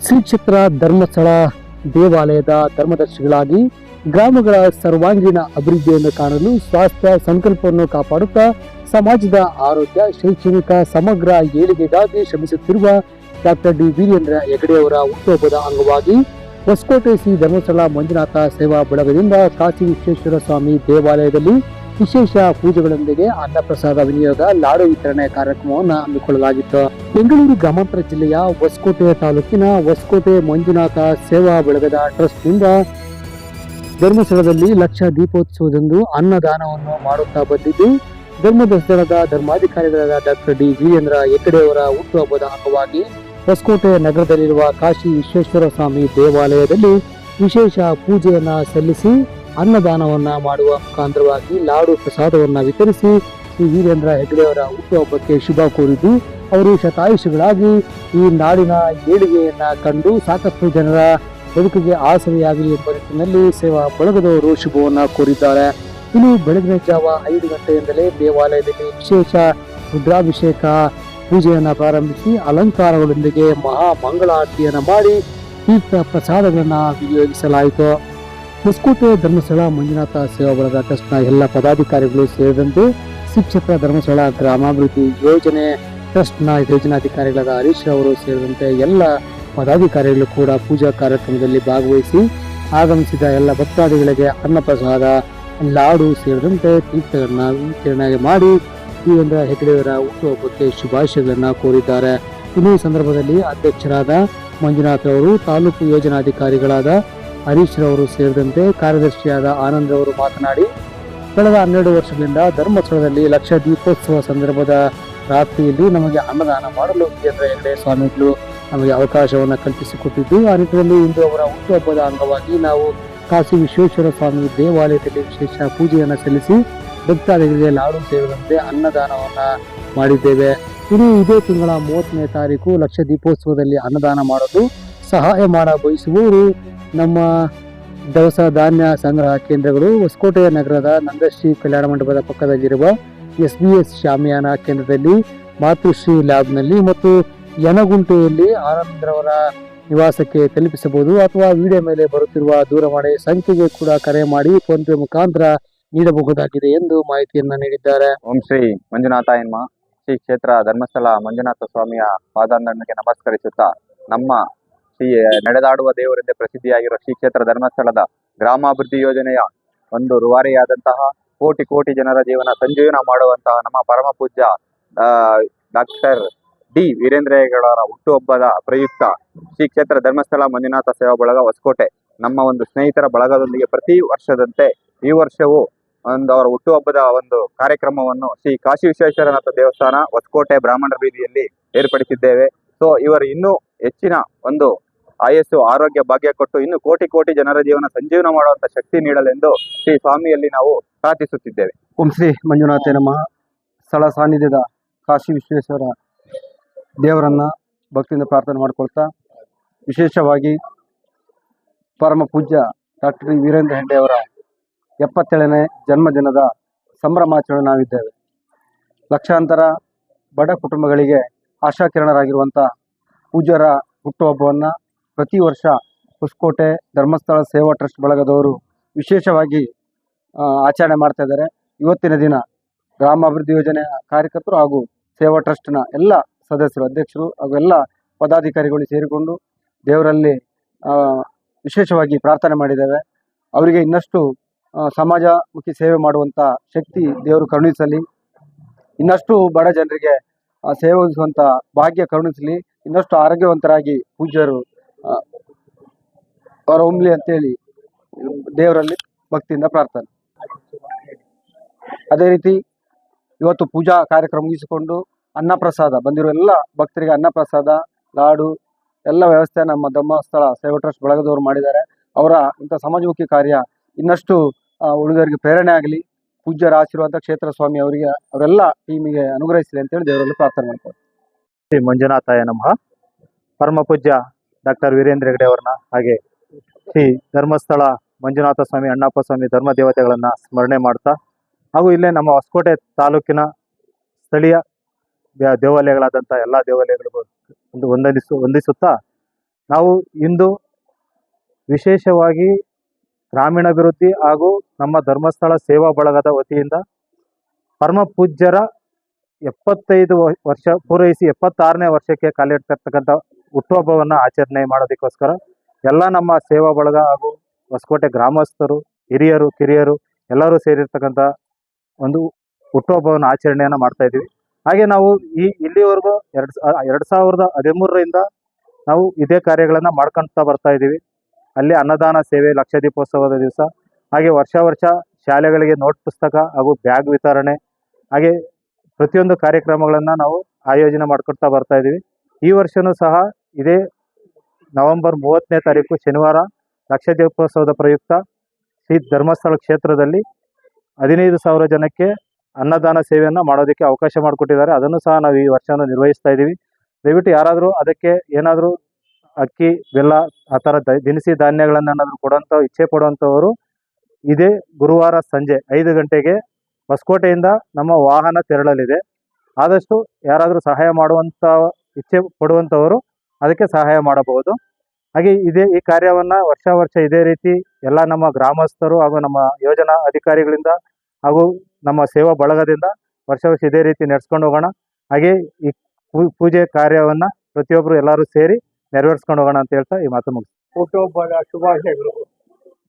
ಶ್ರೀ ಕ್ಷೇತ್ರ ಧರ್ಮಸ್ಥಳ ದೇವಾಲಯದ ಧರ್ಮದರ್ಶಿಗಳಾಗಿ ಗ್ರಾಮಗಳ ಸರ್ವಾಂಗೀಣ ಅಭಿವೃದ್ಧಿಯನ್ನು ಕಾಣಲು ಸ್ವಾಸ್ಥ್ಯ ಸಂಕಲ್ಪವನ್ನು ಕಾಪಾಡುತ್ತಾ ಸಮಾಜದ ಆರೋಗ್ಯ, ಶೈಕ್ಷಣಿಕ ಸಮಗ್ರ ಏಳಿಗೆಗಾಗಿ ಶ್ರಮಿಸುತ್ತಿರುವ ಡಾಕ್ಟರ್ ಡಿ ವೀರೇಂದ್ರ ಹೆಗಡೆಯವರ ಹುಟ್ಟುಹಬ್ಬದ ಅಂಗವಾಗಿ ಹೊಸಕೋಟೆ ಶ್ರೀ ಧರ್ಮಸ್ಥಳ ಮಂಜುನಾಥ ಸೇವಾ ಬಳಗದಿಂದ ಕಾಶಿ ವಿಶ್ವೇಶ್ವರ ಸ್ವಾಮಿ ದೇವಾಲಯದಲ್ಲಿ ವಿಶೇಷ ಪೂಜೆಗಳೊಂದಿಗೆ ಅನ್ನಪ್ರಸಾದ ವಿನಿಯೋಗ, ಲಾಡು ವಿತರಣೆ ಕಾರ್ಯಕ್ರಮವನ್ನು ಹಮ್ಮಿಕೊಳ್ಳಲಾಗಿತ್ತು. ಬೆಂಗಳೂರು ಗ್ರಾಮಾಂತರ ಜಿಲ್ಲೆಯ ಹೊಸಕೋಟೆ ತಾಲೂಕಿನ ಹೊಸಕೋಟೆ ಮಂಜುನಾಥ ಸೇವಾ ಬಳಗದ ಟ್ರಸ್ಟ್ನಿಂದ ಧರ್ಮಸ್ಥಳದಲ್ಲಿ ಲಕ್ಷ ದೀಪೋತ್ಸವದಂದು ಅನ್ನದಾನವನ್ನು ಮಾಡುತ್ತಾ ಬಂದಿದ್ದು ಧರ್ಮಸ್ಥಳದ ಧರ್ಮಾಧಿಕಾರಿಗಳಾದ ಡಾಕ್ಟರ್ ಡಿ. ವೀರೇಂದ್ರ ಹೆಗ್ಗಡೆಯವರ ಹುಟ್ಟುಹಬ್ಬದ ಅಂಗವಾಗಿ ಹೊಸಕೋಟೆ ನಗರದಲ್ಲಿರುವ ಕಾಶಿ ವಿಶ್ವೇಶ್ವರ ಸ್ವಾಮಿ ದೇವಾಲಯದಲ್ಲಿ ವಿಶೇಷ ಪೂಜೆಯನ್ನು ಸಲ್ಲಿಸಿ ಅನ್ನದಾನವನ್ನ ಮಾಡುವ ಮುಖಾಂತರವಾಗಿ ಲಾಡು ಪ್ರಸಾದವನ್ನ ವಿತರಿಸಿ ಶ್ರೀ ವೀರೇಂದ್ರ ಹೆಗ್ಡೆ ಅವರ ಹುಟ್ಟುಹಬ್ಬಕ್ಕೆ ಶುಭ ಕೋರಿದ್ದು, ಅವರು ಶತಾಯುಷಿಗಳಾಗಿ ಈ ನಾಡಿನ ಏಳಿಗೆಯನ್ನ ಕಂಡು ಸಾಕಷ್ಟು ಜನರ ಬದುಕಿಗೆ ಆಸರೆಯಾಗಲಿ ಎಂಬ ನಿಟ್ಟಿನಲ್ಲಿ ಸೇವಾ ಬಳಗದವರು ಶುಭವನ್ನ ಕೋರಿದ್ದಾರೆ. ಇನ್ನು ಬೆಳಗಿನ ಜಾವ ಐದು ಗಂಟೆಯಿಂದಲೇ ದೇವಾಲಯದಲ್ಲಿ ವಿಶೇಷ ರುದ್ರಾಭಿಷೇಕ ಪೂಜೆಯನ್ನ ಪ್ರಾರಂಭಿಸಿ ಅಲಂಕಾರಗಳೊಂದಿಗೆ ಮಹಾ ಮಂಗಳಾರತಿಯನ್ನು ಮಾಡಿ ತೀರ್ಥ ಪ್ರಸಾದಗಳನ್ನು ವಿನಿಯೋಗಿಸಲಾಯಿತು. ಹೊಸಕೋಟೆ ಧರ್ಮಸ್ಥಳ, ಮಂಜುನಾಥ ಸೇವಾ ಬಳಗ ಟ್ರಸ್ಟ್ನ ಎಲ್ಲ ಪದಾಧಿಕಾರಿಗಳು ಸೇರಿದಂತೆ ಶಿಕ್ಷಕ ಧರ್ಮಸ್ಥಳ ಗ್ರಾಮಾಭಿವೃದ್ಧಿ ಯೋಜನೆ ಟ್ರಸ್ಟ್ನ ಯೋಜನಾಧಿಕಾರಿಗಳಾದ ಹರೀಶ್ ಅವರು ಸೇರಿದಂತೆ ಎಲ್ಲ ಪದಾಧಿಕಾರಿಗಳು ಕೂಡ ಪೂಜಾ ಕಾರ್ಯಕ್ರಮದಲ್ಲಿ ಭಾಗವಹಿಸಿ ಆಗಮಿಸಿದ ಎಲ್ಲ ಭಕ್ತಾದಿಗಳಿಗೆ ಅನ್ನಪ್ರಸಾದ ಲಾಡು ಸೇರಿದಂತೆ ತೀರ್ಥಗಳನ್ನ ವಿತರಣೆ ಮಾಡಿ ವೀರೇಂದ್ರ ಹೆಗಡೆಯವರ ಹುಟ್ಟುಹಬ್ಬಕ್ಕೆ ಶುಭಾಶಯಗಳನ್ನು ಕೋರಿದ್ದಾರೆ. ಇನ್ನು ಈ ಸಂದರ್ಭದಲ್ಲಿ ಅಧ್ಯಕ್ಷರಾದ ಮಂಜುನಾಥ್ ಅವರು ತಾಲೂಕು ಯೋಜನಾಧಿಕಾರಿಗಳಾದ ಹರೀಶ್ ರವರು ಸೇರಿದಂತೆ ಕಾರ್ಯದರ್ಶಿಯಾದ ಆನಂದ್ ರವರು ಮಾತನಾಡಿ, ಕಳೆದ ಹನ್ನೆರಡು ವರ್ಷಗಳಿಂದ ಧರ್ಮಸ್ಥಳದಲ್ಲಿ ಲಕ್ಷ ದೀಪೋತ್ಸವ ಸಂದರ್ಭದ ರಾತ್ರಿಯಲ್ಲಿ ನಮಗೆ ಅನ್ನದಾನ ಮಾಡಲು ಕೇಂದ್ರ ಹೆಗಡೆ ಸ್ವಾಮಿಗಳು ನಮಗೆ ಅವಕಾಶವನ್ನು ಕಲ್ಪಿಸಿಕೊಟ್ಟಿದ್ದು, ಆ ನಿಟ್ಟಿನಲ್ಲಿ ಇಂದು ಅವರ ಹುಟ್ಟುಹಬ್ಬದ ಅಂಗವಾಗಿ ನಾವು ಕಾಶಿ ವಿಶ್ವೇಶ್ವರ ಸ್ವಾಮಿ ದೇವಾಲಯದಲ್ಲಿ ವಿಶೇಷ ಪೂಜೆಯನ್ನು ಸಲ್ಲಿಸಿ, ಭಕ್ತಾದಿಗಳಿಗೆ ಲಾಡು ಸೇರಿದಂತೆ ಅನ್ನದಾನವನ್ನು ಮಾಡಿದ್ದೇವೆ. ಇನ್ನು ಇದೇ ತಿಂಗಳ ಮೂವತ್ತನೇ ತಾರೀಕು ಲಕ್ಷ ದೀಪೋತ್ಸವದಲ್ಲಿ ಅನ್ನದಾನ ಮಾಡಲು ಸಹಾಯ ಮಾಡ ಬಯಸುವವರು ನಮ್ಮ ದವಸ ಧಾನ್ಯ ಸಂಗ್ರಹ ಕೇಂದ್ರಗಳು ಹೊಸಕೋಟೆಯ ನಗರದ ನಂದಶ್ರೀ ಕಲ್ಯಾಣ ಮಂಟಪದ ಪಕ್ಕದಲ್ಲಿರುವ ಎಸ್ ಬಿ ಎಸ್ ಶಾಮಿಯಾನ ಕೇಂದ್ರದಲ್ಲಿ ಮಾತೃಶ್ರೀ ಲ್ಯಾಬ್ನಲ್ಲಿ ಮತ್ತು ಯನಗುಂಟೆಯಲ್ಲಿ ಆನಂದ್ರವರ ನಿವಾಸಕ್ಕೆ ತಲುಪಿಸಬಹುದು ಅಥವಾ ವಿಡಿಯೋ ಮೇಲೆ ಬರುತ್ತಿರುವ ದೂರವಾಣಿ ಸಂಖ್ಯೆಗೆ ಕೂಡ ಕರೆ ಮಾಡಿ ಫೋನ್ ಪೇ ಮುಖಾಂತರ ನೀಡಬಹುದಾಗಿದೆ ಎಂದು ಮಾಹಿತಿಯನ್ನು ನೀಡಿದ್ದಾರೆ. ಓಂ ಶ್ರೀ ಮಂಜುನಾಥ ಶ್ರೀ ಕ್ಷೇತ್ರ ಧರ್ಮಸ್ಥಳ ಮಂಜುನಾಥ ಸ್ವಾಮಿಯ ಪಾದಾಂಡನಿಗೆ ನಮಸ್ಕರಿಸುತ್ತಾ ನಮ್ಮ ಶ್ರೀ ನಡೆದಾಡುವ ದೇವರೆಂದೇ ಪ್ರಸಿದ್ಧಿಯಾಗಿರುವ ಶ್ರೀ ಕ್ಷೇತ್ರ ಧರ್ಮಸ್ಥಳದ ಗ್ರಾಮಾಭಿವೃದ್ಧಿ ಯೋಜನೆಯ ಒಂದು ರುವಾರಿಯಾದಂತಹ ಕೋಟಿ ಕೋಟಿ ಜನರ ಜೀವನ ಸಂಜೀವನ ಮಾಡುವಂತಹ ನಮ್ಮ ಪರಮ ಪೂಜ್ಯ ಡಾಕ್ಟರ್ ಡಿ ವೀರೇಂದ್ರ ಹೆಗಡವರ ಹುಟ್ಟುಹಬ್ಬದ ಪ್ರಯುಕ್ತ ಶ್ರೀ ಕ್ಷೇತ್ರ ಧರ್ಮಸ್ಥಳ ಮಂಜುನಾಥ ಸೇವಾ ಬಳಗ ಹೊಸಕೋಟೆ. ನಮ್ಮ ಒಂದು ಸ್ನೇಹಿತರ ಬಳಗದೊಂದಿಗೆ ಪ್ರತಿ ವರ್ಷದಂತೆ ಈ ವರ್ಷವೂ ಒಂದು ಅವರ ಹುಟ್ಟುಹಬ್ಬದ ಒಂದು ಕಾರ್ಯಕ್ರಮವನ್ನು ಶ್ರೀ ಕಾಶಿ ವಿಶ್ವೇಶ್ವರನಾಥ ದೇವಸ್ಥಾನ ಹೊಸಕೋಟೆ ಬ್ರಾಹ್ಮಣರ ಬೀದಿಯಲ್ಲಿ ಏರ್ಪಡಿಸಿದ್ದೇವೆ. ಸೊ, ಇವರು ಇನ್ನೂ ಹೆಚ್ಚಿನ ಒಂದು ಆಯಸ್ಸು, ಆರೋಗ್ಯ ಭಾಗ್ಯ ಕೊಟ್ಟು ಇನ್ನು ಕೋಟಿ ಕೋಟಿ ಜನರ ಜೀವನ ಸಂಜೀವನ ಮಾಡುವಂತ ಶಕ್ತಿ ನೀಡಲೆಂದು ಶ್ರೀ ಸ್ವಾಮಿಯಲ್ಲಿ ನಾವು ಪ್ರಾರ್ಥಿಸುತ್ತಿದ್ದೇವೆ. ಓಂ ಶ್ರೀ ಮಂಜುನಾಥ ನಮಃ. ಸ್ಥಳ ಸಾನ್ನಿಧ್ಯದ ಕಾಶಿ ವಿಶ್ವೇಶ್ವರ ದೇವರನ್ನ ಭಕ್ತಿಯಿಂದ ಪ್ರಾರ್ಥನೆ ಮಾಡಿಕೊಳ್ತಾ, ವಿಶೇಷವಾಗಿ ಪರಮ ಪೂಜ್ಯ ಡಾಕ್ಟರ್ ವೀರೇಂದ್ರ ಹೆಗ್ಡೆಯವರ ಎಪ್ಪತ್ತೇಳನೇ ಜನ್ಮದಿನದ ಸಂಭ್ರಮಾಚರಣೆ ನಾವಿದ್ದೇವೆ. ಲಕ್ಷಾಂತರ ಬಡ ಕುಟುಂಬಗಳಿಗೆ ಆಶಾಕಿರಣರಾಗಿರುವಂಥ ಪೂಜ್ಯರ ಹುಟ್ಟುಹಬ್ಬವನ್ನು ಪ್ರತಿ ವರ್ಷ ಹೊಸಕೋಟೆ ಧರ್ಮಸ್ಥಳ ಸೇವಾ ಟ್ರಸ್ಟ್ ಬಳಗದವರು ವಿಶೇಷವಾಗಿ ಆಚರಣೆ ಮಾಡ್ತಾ ಇದ್ದಾರೆ. ಇವತ್ತಿನ ದಿನ ಗ್ರಾಮಾಭಿವೃದ್ಧಿ ಯೋಜನೆಯ ಕಾರ್ಯಕರ್ತರು ಹಾಗೂ ಸೇವಾ ಟ್ರಸ್ಟ್ನ ಎಲ್ಲ ಸದಸ್ಯರು, ಅಧ್ಯಕ್ಷರು ಹಾಗೂ ಎಲ್ಲ ಪದಾಧಿಕಾರಿಗಳು ಸೇರಿಕೊಂಡು ದೇವರಲ್ಲಿ ವಿಶೇಷವಾಗಿ ಪ್ರಾರ್ಥನೆ ಮಾಡಿದ್ದೇವೆ. ಅವರಿಗೆ ಇನ್ನಷ್ಟು ಸಮಾಜ ಸಮಾಜಮುಖಿ ಸೇವೆ ಮಾಡುವಂಥ ಶಕ್ತಿ ದೇವರು ಕರುಣಿಸಲಿ. ಇನ್ನಷ್ಟು ಬಡ ಜನರಿಗೆ ಸೇವೆ ಒದಗಿಸುವಂಥ ಭಾಗ್ಯ ಕರುಣಿಸಲಿ. ಇನ್ನಷ್ಟು ಆರೋಗ್ಯವಂತರಾಗಿ ಪೂಜ್ಯರು ಹೊರ ಅಂತ ಅಂತೇಳಿ ದೇವರಲ್ಲಿ ಭಕ್ತಿಯಿಂದ ಪ್ರಾರ್ಥನೆ. ಅದೇ ರೀತಿ ಇವತ್ತು ಪೂಜಾ ಕಾರ್ಯಕ್ರಮ ಮುಗಿಸಿಕೊಂಡು ಅನ್ನಪ್ರಸಾದ, ಬಂದಿರೋ ಎಲ್ಲ ಭಕ್ತರಿಗೆ ಅನ್ನಪ್ರಸಾದ, ಲಾಡು, ಎಲ್ಲ ವ್ಯವಸ್ಥೆ ನಮ್ಮ ಧರ್ಮಸ್ಥಳ ಸೇವಾ ಟ್ರಸ್ಟ್ ಬಳಗದವರು ಮಾಡಿದ್ದಾರೆ. ಅವರ ಇಂಥ ಸಮಾಜಮುಖಿ ಕಾರ್ಯ ಇನ್ನಷ್ಟು ಉಳಿದವರಿಗೆ ಪ್ರೇರಣೆ ಆಗಲಿ, ಪೂಜ್ಯರ ಆಶೀರ್ವಾದ ಕ್ಷೇತ್ರ ಸ್ವಾಮಿ ಅವರಿಗೆ, ಅವರೆಲ್ಲ ಟೀಮಿಗೆ ಅನುಗ್ರಹಿಸಲಿ ಅಂತೇಳಿ ದೇವರಲ್ಲಿ ಪ್ರಾರ್ಥನೆ ಮಾಡ್ತಾರೆ ಶ್ರೀ ಮಂಜುನಾಥಾಯ ನಮಃ. ಪರಮ ಪೂಜ್ಯ ಡಾಕ್ಟರ್ ವೀರೇಂದ್ರ ಹೆಗಡೆ ಅವರನ್ನ ಹಾಗೆ ಶ್ರೀ ಧರ್ಮಸ್ಥಳ ಮಂಜುನಾಥ ಸ್ವಾಮಿ, ಅಣ್ಣಪ್ಪ ಸ್ವಾಮಿ ಧರ್ಮ ದೇವತೆಗಳನ್ನ ಸ್ಮರಣೆ ಮಾಡ್ತಾ ಹಾಗೂ ಇಲ್ಲೇ ನಮ್ಮ ಹೊಸಕೋಟೆ ತಾಲೂಕಿನ ಸ್ಥಳೀಯ ದೇವಾಲಯಗಳಾದಂಥ ಎಲ್ಲ ದೇವಾಲಯಗಳಿಗೂ ಒಂದು ಹೊಂದಿಸು ಹೊಂದಿಸುತ್ತಾ ನಾವು ಇಂದು ವಿಶೇಷವಾಗಿ ಗ್ರಾಮೀಣಾಭಿವೃದ್ಧಿ ಹಾಗೂ ನಮ್ಮ ಧರ್ಮಸ್ಥಳ ಸೇವಾ ಬಳಗದ ವತಿಯಿಂದ ಪರಮ ಪೂಜ್ಯರ ಎಪ್ಪತ್ತೈದು ವರ್ಷ ಪೂರೈಸಿ ಎಪ್ಪತ್ತಾರನೇ ವರ್ಷಕ್ಕೆ ಕಾಲಿಡ್ತಿರ್ತಕ್ಕಂಥ ಹುಟ್ಟುಹಬ್ಬವನ್ನು ಆಚರಣೆ ಮಾಡೋದಕ್ಕೋಸ್ಕರ ಎಲ್ಲ ನಮ್ಮ ಸೇವಾ ಬಳಗ ಹಾಗೂ ಹೊಸಕೋಟೆ ಗ್ರಾಮಸ್ಥರು, ಹಿರಿಯರು, ಕಿರಿಯರು ಎಲ್ಲರೂ ಸೇರಿರ್ತಕ್ಕಂಥ ಒಂದು ಹುಟ್ಟುಹಬ್ಬವನ್ನು ಆಚರಣೆಯನ್ನು ಮಾಡ್ತಾ ಇದ್ದೀವಿ. ಹಾಗೆ ನಾವು ಈ ಇಲ್ಲಿವರೆಗೂ ಎರಡು ಎರಡು ಸಾವಿರದ ಹದಿಮೂರರಿಂದ ನಾವು ಇದೇ ಕಾರ್ಯಗಳನ್ನು ಮಾಡ್ಕೊಳ್ತಾ ಬರ್ತಾ ಇದ್ದೀವಿ. ಅಲ್ಲಿ ಅನ್ನದಾನ ಸೇವೆ, ಲಕ್ಷ ದೀಪೋತ್ಸವದ ದಿವಸ, ಹಾಗೆ ವರ್ಷ ವರ್ಷ ಶಾಲೆಗಳಿಗೆ ನೋಟ್ ಪುಸ್ತಕ ಹಾಗೂ ಬ್ಯಾಗ್ ವಿತರಣೆ, ಹಾಗೆ ಪ್ರತಿಯೊಂದು ಕಾರ್ಯಕ್ರಮಗಳನ್ನು ನಾವು ಆಯೋಜನೆ ಮಾಡ್ಕೊಳ್ತಾ ಬರ್ತಾ ಇದ್ದೀವಿ. ಈ ವರ್ಷನೂ ಸಹ ಇದೇ ನವೆಂಬರ್ ಮೂವತ್ತನೇ ತಾರೀಕು ಶನಿವಾರ ಲಕ್ಷ ಪ್ರಯುಕ್ತ ಶ್ರೀ ಧರ್ಮಸ್ಥಳ ಕ್ಷೇತ್ರದಲ್ಲಿ ಹದಿನೈದು ಸಾವಿರ ಜನಕ್ಕೆ ಅನ್ನದಾನ ಸೇವೆಯನ್ನು ಮಾಡೋದಕ್ಕೆ ಅವಕಾಶ ಮಾಡಿಕೊಟ್ಟಿದ್ದಾರೆ. ಅದನ್ನು ಸಹ ನಾವು ಈ ವರ್ಷವನ್ನು ನಿರ್ವಹಿಸ್ತಾ ಇದ್ದೀವಿ. ದಯವಿಟ್ಟು ಯಾರಾದರೂ ಅದಕ್ಕೆ ಏನಾದರೂ ಅಕ್ಕಿ, ಬೆಲ್ಲ ಆ ಥರ ದಿನಸಿ ಧಾನ್ಯಗಳನ್ನೇನಾದರೂ ಕೊಡುವಂಥ ಇಚ್ಛೆ ಪಡುವಂಥವರು ಇದೇ ಗುರುವಾರ ಸಂಜೆ ಐದು ಗಂಟೆಗೆ ಹೊಸಕೋಟೆಯಿಂದ ನಮ್ಮ ವಾಹನ ತೆರಳಲಿದೆ. ಆದಷ್ಟು ಯಾರಾದರೂ ಸಹಾಯ ಮಾಡುವಂಥ ಇಚ್ಛೆ ಪಡುವಂಥವರು ಅದಕ್ಕೆ ಸಹಾಯ ಮಾಡಬಹುದು. ಹಾಗೆ ಇದೇ ಈ ಕಾರ್ಯವನ್ನು ವರ್ಷ ವರ್ಷ ಇದೇ ರೀತಿ ಎಲ್ಲ ನಮ್ಮ ಗ್ರಾಮಸ್ಥರು ಹಾಗೂ ನಮ್ಮ ಯೋಜನಾ ಅಧಿಕಾರಿಗಳಿಂದ ಹಾಗೂ ನಮ್ಮ ಸೇವಾ ಬಳಗದಿಂದ ವರ್ಷ ವರ್ಷ ಇದೇ ರೀತಿ ನಡೆಸ್ಕೊಂಡು ಹೋಗೋಣ. ಹಾಗೆ ಈ ಪೂಜೆ ಕಾರ್ಯವನ್ನು ಪ್ರತಿಯೊಬ್ಬರು ಎಲ್ಲರೂ ಸೇರಿ ನೆರವೇರಿಸ್ಕೊಂಡು ಹೋಗೋಣ ಅಂತ ಹೇಳ್ತಾ ಈ ಮಾತು ಮುಗಿಸ್ತೀನಿ. ಶುಭಾಶಯಗಳು.